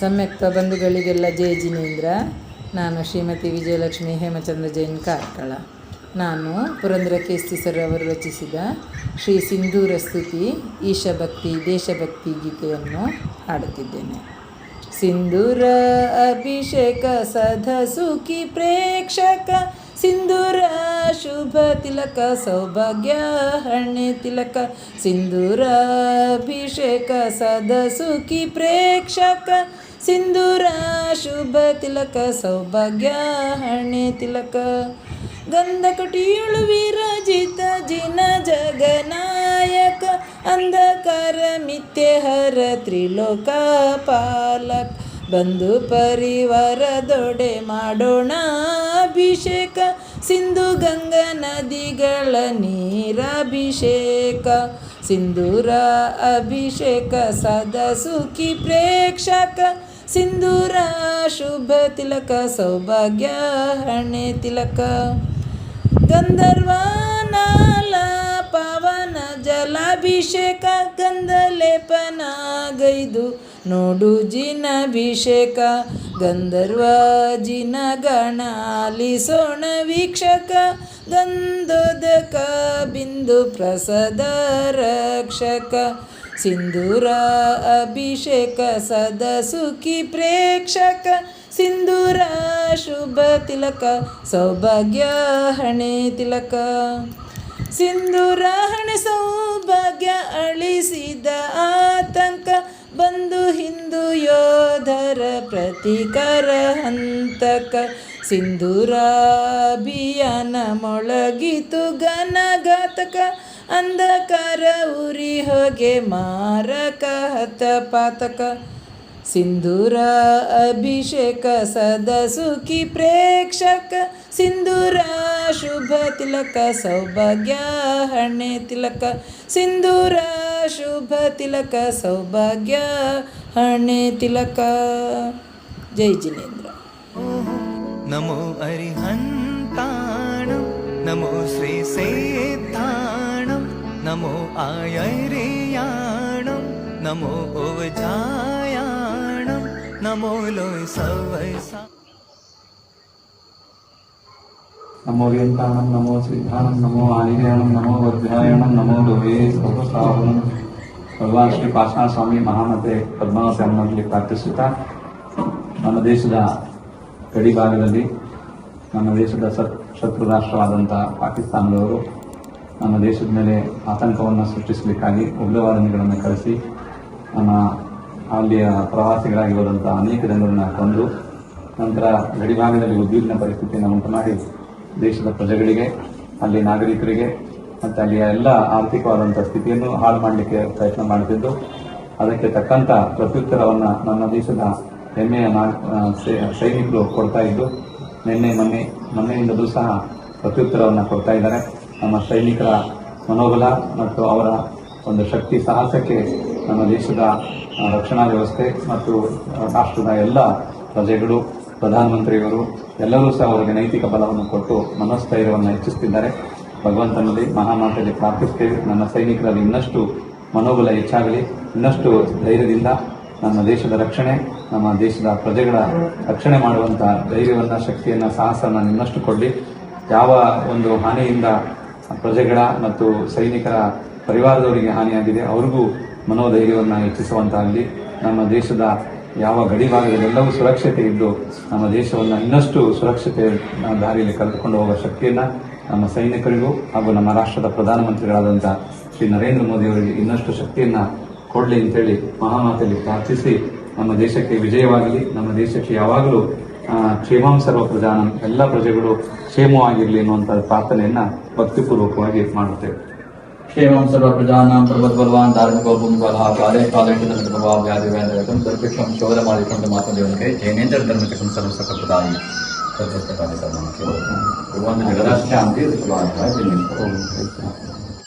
ಸಮ್ಯಕ್ತ ಬಂಧುಗಳಿಗೆಲ್ಲ ಜಯ ಜಿನೇಂದ್ರ. ನಾನು ಶ್ರೀಮತಿ ವಿಜಯಲಕ್ಷ್ಮಿ ಹೇಮಚಂದ್ರ ಜೈನ್ ಕಾರ್ಕಳ. ನಾನು ಪುರಂದ್ರ ಕೇಸ್ತಿಸರ್ ಅವರು ರಚಿಸಿದ ಶ್ರೀ ಸಿಂಧೂರ ಸ್ತುತಿ, ಈಶಭಕ್ತಿ, ದೇಶಭಕ್ತಿ ಗೀತೆಯನ್ನು ಹಾಡುತ್ತಿದ್ದೇನೆ. ಸಿಂಧೂರ ಅಭಿಷೇಕ ಸಧ ಸುಖಿ ಪ್ರೇಕ್ಷಕ, ಸಿಂಧೂರ ಶುಭ ತಿಲಕ, ಸೌಭಾಗ್ಯ ಹಣ್ಣೆ ತಿಲಕ, ಸಿಂಧೂರ ಅಭಿಷೇಕ ಸದ ಸುಖಿ ಪ್ರೇಕ್ಷಕ ಸಿಂಧೂರ ಶುಭ ತಿಲಕ, ಸೌಭಾಗ್ಯ ಹಣೆ ತಿಲಕ. ಗಂಧಕಟಿಯುಳು ವಿರಜಿತ ಜಿನ ಜಗನಾಯಕ, ಅಂಧಕಾರ ಮಿಥ್ಯಹರ ತ್ರಿಲೋಕ ಪಾಲಕ. ಬಂಧು ಪರಿವಾರದೊಡೆ ಮಾಡೋಣ ಅಭಿಷೇಕ, ಸಿಂಧು ಗಂಗಾ ನದಿಗಳ ನೀರಾಭಿಷೇಕ. ಸಿಂಧೂರ ಅಭಿಷೇಕ ಸದಾ ಸುಖಿ ಪ್ರೇಕ್ಷಕ. ಸಿಂಧೂರ ಶುಭ ತಿಲಕ, ಸೌಭಾಗ್ಯ ಹಣೆ ತಿಲಕ. ಗಂಧರ್ವನಾಲ ಪವನ ಜಲಾಭಿಷೇಕ, ಗಂಧ ಲೇಪನ ಗೈದು ನೋಡು ಜಿನಾಭಿಷೇಕ ಗಂಧರ್ವ ಜಿನ ಗಣ ಆಲಿಸೋಣ ವೀಕ್ಷಕ, ಗಂಧೋದಕ ಬಿಂದು ಪ್ರಸದ ರಕ್ಷಕ. ಸಿಂಧೂರ ಅಭಿಷೇಕ ಸದ ಸುಖಿ ಪ್ರೇಕ್ಷಕ, ಸಿಂಧೂರ ಶುಭ ತಿಲಕ, ಸೌಭಾಗ್ಯ ಹಣೆ ತಿಲಕ. ಸಿಂಧೂರ ಹಣೆ ಸೌಭಾಗ್ಯ ಅಳಿಸಿದ ಆತಂಕ ಬಂದು ಹಿಂದೂ ಯೋಧರ ಪ್ರತಿಕರ ಹಂತಕ ಸಿಂಧೂರ ಅಭಿಯಾನ ಮೊಳಗಿತು ಘನಘಾತಕ ಅಂಧಕಾರ ಉರಿ ಹೊಗೆ ಮಾರಕ ಹತಪಾತಕ. ಸಿಂಧೂರ ಅಭಿಷೇಕ ಸದ ಸುಖಿ ಪ್ರೇಕ್ಷಕ ಸಿಂಧೂರ ಶುಭ ತಿಲಕ, ಸೌಭಾಗ್ಯ ಹಣೆ ತಿಲಕ. ಸಿಂಧೂರ ಶುಭ ತಿಲಕ ಸೌಭಾಗ್ಯ ಹಣೆ ತಿಲಕ ಜೈ ಜಿನೇಂದ್ರ ನಮೋ ಅರಿಹಂತಾಣ ನಮೋ ಶ್ರೀ ಸೇತಾಣ ನಮೋ ಆಯರ್ಯಾಣ ನಮೋ ಓಜಾಯಾಣ ನಮೋ ಲೋಯ ಸವೈ नमो व्यन्ताणं नमो श्रीधानं नमो आलिर्याणं नमो वज्रायणं नमो लोहे ಸರ್ವಸಾವರಣಂ ಭಗವಾನ್ ಶ್ರೀ ಪಾಷಾಣ ಸ್ವಾಮಿ ಮಹಾಮತೆ ಪದ್ಮಾವತಿ ಅಮ್ಮನಲ್ಲಿ ಪ್ರಾರ್ಥಿಸುತ್ತಾ ನಮ್ಮ ದೇಶದ ಗಡಿ ಭಾಗದಲ್ಲಿ ನಮ್ಮ ದೇಶದ ಸತ್ ಶತ್ರು ರಾಷ್ಟ್ರವಾದಂಥ ಪಾಕಿಸ್ತಾನದವರು ನಮ್ಮ ದೇಶದ ಮೇಲೆ ಆತಂಕವನ್ನು ಸೃಷ್ಟಿಸಲಿಕ್ಕಾಗಿ ಉಗ್ರವಾದಿಗಳನ್ನು ಕಳಿಸಿ ನಮ್ಮ ಅಲ್ಲಿಯ ಪ್ರವಾಸಿಗಳಾಗಿ ಹೋದಂಥ ಅನೇಕ ಜನರನ್ನು ಕೊಂದು ನಂತರ ಗಡಿ ಭಾಗದಲ್ಲಿ ಉದ್ವಿಗ್ನ ಪರಿಸ್ಥಿತಿಯನ್ನು ಉಂಟು ಮಾಡಿ ದೇಶದ ಪ್ರಜೆಗಳಿಗೆ, ಅಲ್ಲಿ ನಾಗರಿಕರಿಗೆ, ಮತ್ತು ಅಲ್ಲಿಯ ಎಲ್ಲ ಆರ್ಥಿಕವಾದಂಥ ಸ್ಥಿತಿಯನ್ನು ಹಾಳು ಮಾಡಲಿಕ್ಕೆ ಪ್ರಯತ್ನ ಮಾಡುತ್ತಿದ್ದು ಅದಕ್ಕೆ ತಕ್ಕಂಥ ಪ್ರತ್ಯುತ್ತರವನ್ನು ನಮ್ಮ ದೇಶದ ಹೆಮ್ಮೆಯ ಸೈನಿಕರು ಕೊಡ್ತಾ ಇದ್ದು, ನಿನ್ನೆ, ಮೊನ್ನೆ, ಮೊನ್ನೆಯಿಂದಲೂ ಸಹ ಪ್ರತ್ಯುತ್ತರವನ್ನು ಕೊಡ್ತಾ ಇದ್ದಾರೆ. ನಮ್ಮ ಸೈನಿಕರ ಮನೋಬಲ ಮತ್ತು ಅವರ ಒಂದು ಶಕ್ತಿ ಸಾಹಸಕ್ಕೆ ನಮ್ಮ ದೇಶದ ರಕ್ಷಣಾ ವ್ಯವಸ್ಥೆ ಮತ್ತು ರಾಷ್ಟ್ರದ ಎಲ್ಲ ಪ್ರಜೆಗಳು ಪ್ರಧಾನಮಂತ್ರಿಗಳು ಎಲ್ಲರೂ ಸಹ ಅವರಿಗೆ ನೈತಿಕ ಬಲವನ್ನು ಕೊಟ್ಟು ಮನೋಸ್ಥೈರ್ಯವನ್ನು ಹೆಚ್ಚಿಸುತ್ತಿದ್ದಾರೆ. ಭಗವಂತನಲ್ಲಿ ಮಹಾಮಾತೆಯಲ್ಲಿ ಪ್ರಾರ್ಥಿಸ್ತೇವೆ ನನ್ನ ಸೈನಿಕರಲ್ಲಿ ಇನ್ನಷ್ಟು ಮನೋಬಲ ಹೆಚ್ಚಾಗಲಿ, ಇನ್ನಷ್ಟು ಧೈರ್ಯದಿಂದ ನಮ್ಮ ದೇಶದ ರಕ್ಷಣೆ, ನಮ್ಮ ದೇಶದ ಪ್ರಜೆಗಳ ರಕ್ಷಣೆ ಮಾಡುವಂಥ ಧೈರ್ಯವನ್ನು, ಶಕ್ತಿಯನ್ನು, ಸಾಹಸವನ್ನು ಇನ್ನಷ್ಟು ಕೊಡಲಿ. ಯಾವ ಒಂದು ಹಾನಿಯಿಂದ ಪ್ರಜೆಗಳ ಮತ್ತು ಸೈನಿಕರ ಪರಿವಾರದವರಿಗೆ ಹಾನಿಯಾಗಿದೆ, ಅವ್ರಿಗೂ ಮನೋಧೈರ್ಯವನ್ನು ಹೆಚ್ಚಿಸುವಂತಾಗಲಿ. ನಮ್ಮ ದೇಶದ ಯಾವ ಗಡಿ ಭಾಗದಲ್ಲೆಲ್ಲವೂ ಸುರಕ್ಷತೆ ಇದ್ದು ನಮ್ಮ ದೇಶವನ್ನು ಇನ್ನಷ್ಟು ಸುರಕ್ಷತೆ ದಾರಿಯಲ್ಲಿ ಕರೆದುಕೊಂಡು ಹೋಗುವ ಶಕ್ತಿಯನ್ನು ನಮ್ಮ ಸೈನಿಕರಿಗೂ ಹಾಗೂ ನಮ್ಮ ರಾಷ್ಟ್ರದ ಪ್ರಧಾನಮಂತ್ರಿಗಳಾದಂಥ ಶ್ರೀ ನರೇಂದ್ರ ಮೋದಿಯವರಿಗೆ ಇನ್ನಷ್ಟು ಶಕ್ತಿಯನ್ನು ಕೊಡಲಿ ಅಂತೇಳಿ ಮಹಾಮಾತೆಯಲ್ಲಿ ಪ್ರಾರ್ಥಿಸಿ, ನಮ್ಮ ದೇಶಕ್ಕೆ ವಿಜಯವಾಗಲಿ, ನಮ್ಮ ದೇಶಕ್ಕೆ ಯಾವಾಗಲೂ ಕ್ಷೇಮಾಂ ಸರ್ವ ಪ್ರಧಾನ ಎಲ್ಲ ಪ್ರಜೆಗಳು ಕ್ಷೇಮವಾಗಿರಲಿ ಅನ್ನುವಂಥ ಪ್ರಾರ್ಥನೆಯನ್ನು ಭಕ್ತಿಪೂರ್ವಕವಾಗಿ ಮಾಡುತ್ತೇವೆ. क्षेम सर्व प्रजानां प्रवत बलवान धार्मिक और भूमि काले काले के धर्म प्रभाव व्याधि वैध रकम सर्वक्षम शोधर मालिक परमात्मा देवन के जैनेन्द्र धर्म चक्रम सर्व सकल प्रदायी सर्व सकल प्रदायी सर्व भगवान जगदाश शांति सुभाष है